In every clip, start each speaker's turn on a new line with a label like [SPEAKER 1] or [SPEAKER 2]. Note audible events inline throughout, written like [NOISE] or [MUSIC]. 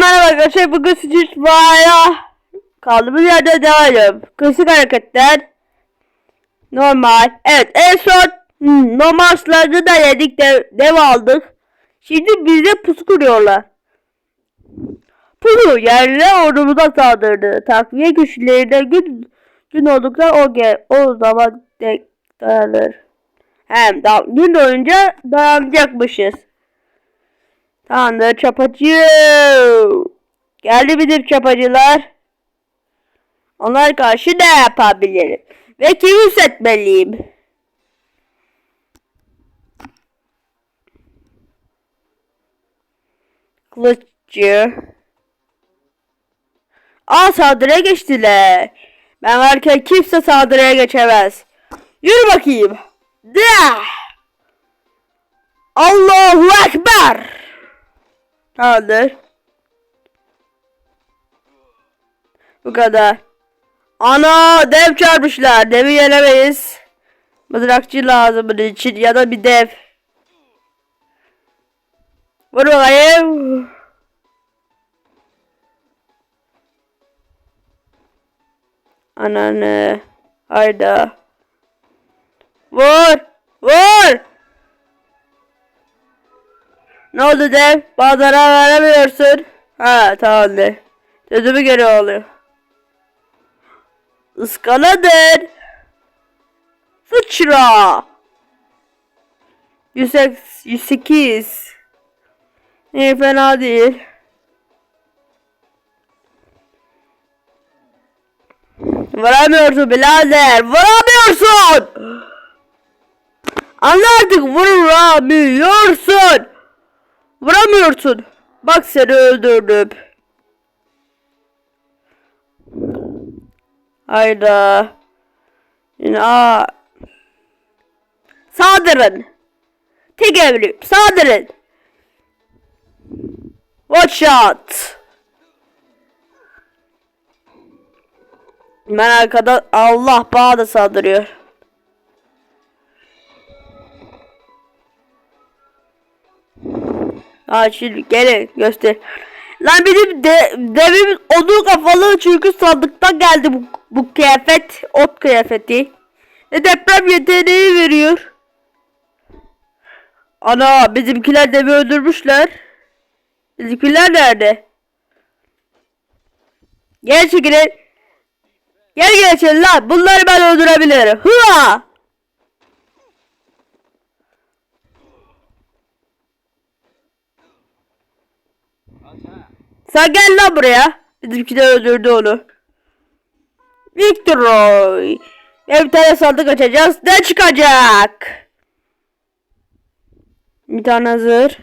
[SPEAKER 1] merhaba arkadaşlar. Bugün Street Fighter'a kaldığımız yerde devam ediyorum. Klasik hareketler. Normal. Evet en son hmm, da yedik dev, dev aldık. Şimdi bize pusu kuruyorlar. Pusu yerle ordumuza saldırdı. Takviye güçlerine gün, gün oldukça o, gel, o zaman de, dayanır. Hem da, gün boyunca dayanacakmışız. Tamamdır çapacı. Geldi bizim çapacılar. Onlar karşı ne yapabilirim? Ve kimi seçmeliyim? Kılıççı. Aa saldırıya geçtiler. Ben varken kimse saldırıya geçemez. Yürü bakayım. De. Allahu Ekber. Tamamdır. Bu kadar. Ana dev çarpmışlar. Devi yenemeyiz. Mızrakçı lazım bunun için ya da bir dev. Vur bakayım. Ananı. Hayda. Vur. Vur. Ne oldu dev? Bana zarar veremiyorsun. Ha tamam de. Sözümü geri alıyor. Iskaladır. Sıçra. 108, 108. İyi fena değil. Vuramıyorsun birader. Vuramıyorsun. Anla artık vuramıyorsun. Vuramıyorsun. Bak seni öldürdüm. Hayda. Yine aa. Saldırın. Tek evliyim. Saldırın. Watch out. Ben arkada Allah bana da saldırıyor. Şimdi gelin göster. Lan benim de, devim odun kafalı çünkü sandıktan geldi bu, bu kıyafet. Ot kıyafeti. Ve deprem yeteneği veriyor. Ana bizimkiler devi öldürmüşler. Bizimkiler nerede? Gel çekilin. Gel geçin lan. Bunları ben öldürebilirim. Hıa! Sen gel lan buraya. Bizimkiler öldürdü onu. Victory. Bir tane sandık açacağız. Ne çıkacak? Bir tane hazır.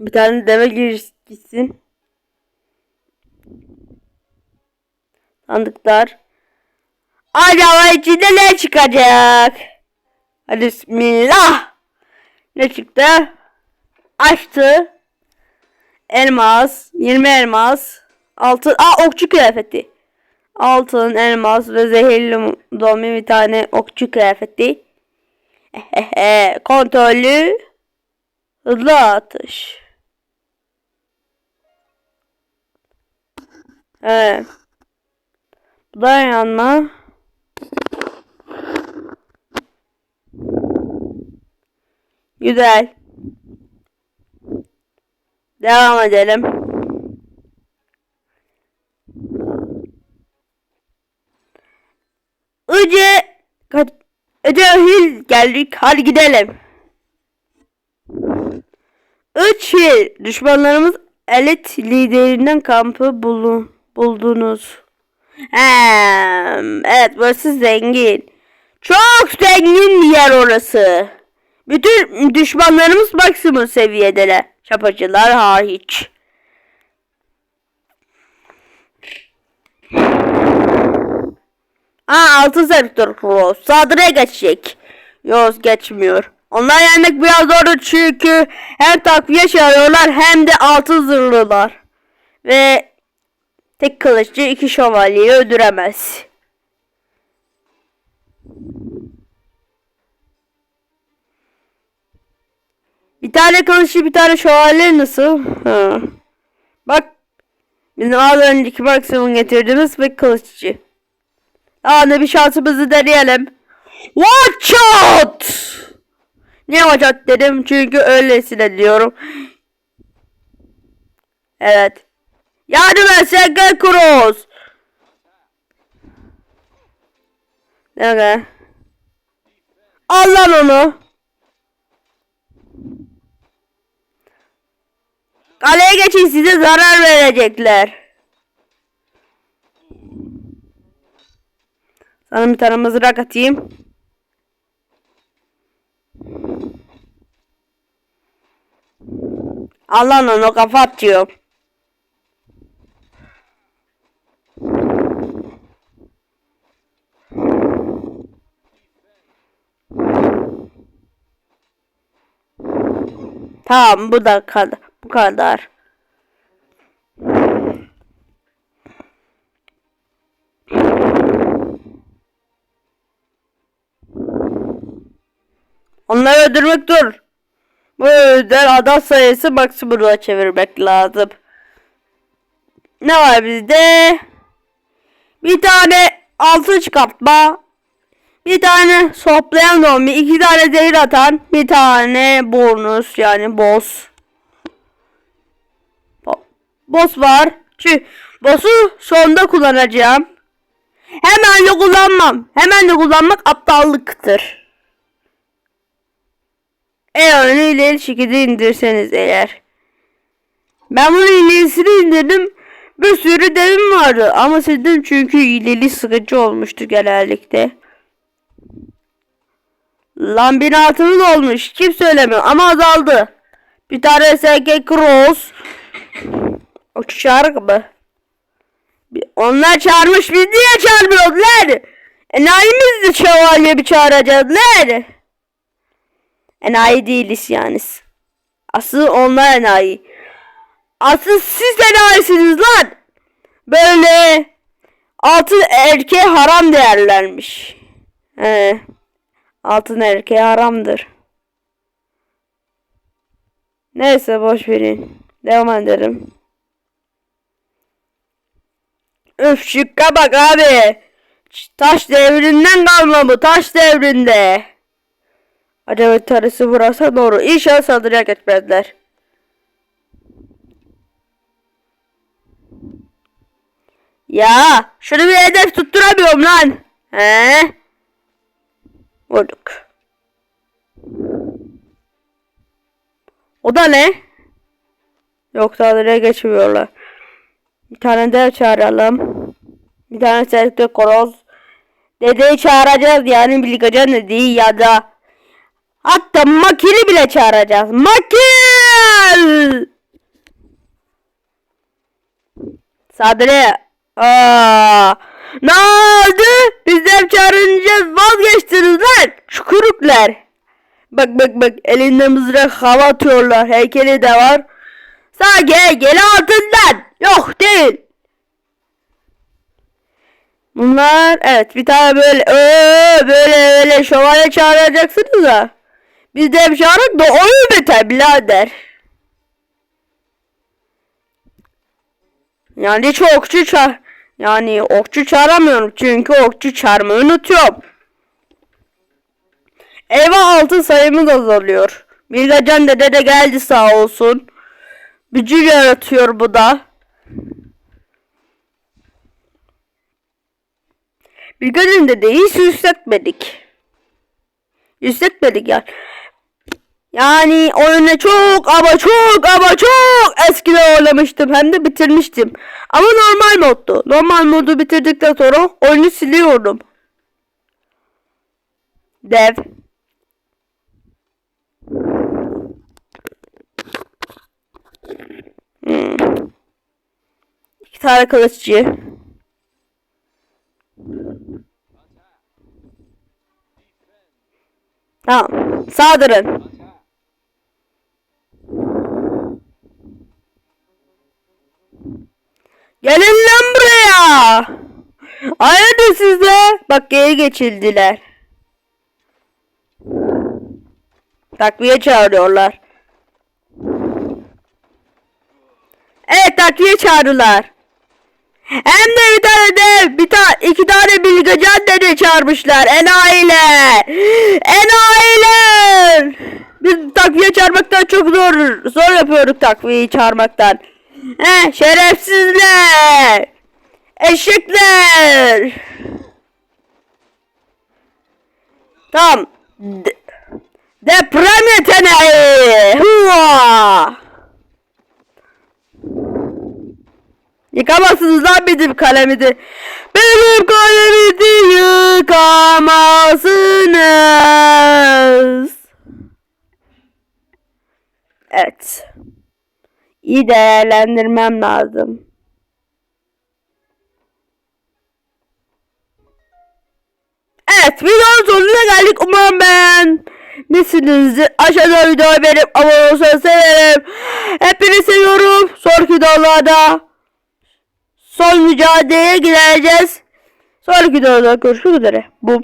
[SPEAKER 1] Bir tane deve gir gitsin. Sandıklar. Acaba içinde ne çıkacak? Hadi bismillah. Ne çıktı? Açtı. Elmas. 20 elmas. Altın. Aa okçu kıyafeti. Altın, elmas ve zehirli domi bir tane okçu kıyafeti. [LAUGHS] Kontrollü. Hızlı atış. Evet. Bu da yanma. Güzel. Devam edelim. Önce Cahil geldik. Hadi gidelim. Üç yıl düşmanlarımız elit liderinden kampı bulun, buldunuz. Hem, evet burası zengin. Çok zengin bir yer orası. Bütün düşmanlarımız maksimum seviyedeler. Çapacılar hariç. Aa altın sektör Cross. Saldırıya geçecek. Yok geçmiyor. Onlar yenmek biraz zor çünkü hem takviye çağırıyorlar hem de altın zırhlılar. Ve tek kılıççı iki şövalyeyi öldüremez. Bir tane kılıççı bir tane şövalye nasıl? Ha. Bak. Bizim az önceki maksimum getirdiğimiz bir kılıççı. Ne bir şansımızı deneyelim. Watch out! Niye watch out dedim? Çünkü öylesine diyorum. Evet. Yardım et Sergey Cross. Evet. Al lan onu. Kaleye geçin size zarar verecekler. Sana bir tane mızrak atayım. Al lan onu kafa atıyor. Tamam bu da kadar. Kadar. Onları öldürmek dur. Bu yüzden ada sayısı maksimuma çevirmek lazım. Ne var bizde? Bir tane altın çıkartma. Bir tane soplayan zombi. iki tane zehir atan. Bir tane bonus yani boss. Bo- Boss var. Çünkü boss'u sonda kullanacağım. Hemen de kullanmam. Hemen de kullanmak aptallıktır. Eğer onu ileri şekilde indirseniz eğer. Ben bunu ilerisini indirdim. Bir sürü devim vardı ama sildim çünkü ileri sıkıcı olmuştu genellikle. Lan bin altımız olmuş. Kim söylemiyor ama azaldı. Bir tane SK Cross. O çağırık mı? Onlar çağırmış biz niye çağırmıyoruz lan? Enayimiz de şövalye bir çağıracağız lan. Enayi değiliz yani. Asıl onlar enayi. Asıl siz enayisiniz lan. Böyle altın erkeğe haram değerlermiş. He. Altın erkeğe haramdır. Neyse boş verin. Devam edelim. Öf şıkka bak abi. Taş devrinden kalma bu. Taş devrinde. Acaba tarısı vurarsa doğru. İnşallah saldırıya geçmezler. Ya şunu bir hedef tutturamıyorum lan. He? Vurduk. O da ne? Yok saldırıya geçmiyorlar. Bir tane dev çağıralım. Bir tane sertte koroz. Dedeyi çağıracağız yani bilgacan dediği ya da hatta makili bile çağıracağız. Makil! Sadri. Aa, ne oldu? Bizden çağırınca vazgeçtiniz lan. Çukuruklar. Bak bak bak elinde mızrak hava atıyorlar. Heykeli de var. Sanki heykeli altından. Yok değil. Bunlar evet bir tane böyle ee, böyle öyle şövalye çağıracaksınız da. Biz de hep çağırıp da oyun biter birader. Yani hiç okçu çağır. Yani okçu çağıramıyorum çünkü okçu çağırmayı unutuyorum. Eyvah altın sayımız azalıyor. Mirgacan dede de geldi sağ olsun. Bücür yaratıyor bu da. Mirgacan dede hiç yükseltmedik. Yükseltmedik yani. Yani oyunu çok ama çok ama çok eskiden oynamıştım. Hem de bitirmiştim. Ama normal moddu. Normal modu bitirdikten sonra oyunu siliyordum. Dev. Hmm. İki tane kılıççı. Tamam. Saldırın. Gelin lan buraya. Hayırdır size? Bak geri geçildiler. Takviye çağırıyorlar. Evet takviye çağırırlar. Hem de bir tane de bir tane iki tane bilgecan dede çağırmışlar. Enayiler. Enayiler. Biz takviye çok zor yapıyoruz takviyeyi çağırmaktan. He şerefsizler. Eşekler. Tamam. De- deprem yeteneği. Hua. Yıkamazsınız lan benim kalemimi. Benim kalemimi yıkamazsınız. Evet. İyi değerlendirmem lazım. Evet videonun sonuna geldik. Umarım beğenmişsinizdir. Aşağıda videoyu beğenip abone olsanız sevinirim. Hepinizi seviyorum. Sonraki videolarda son mücadeleye gireceğiz. Sonraki videoda görüşmek üzere. Bu.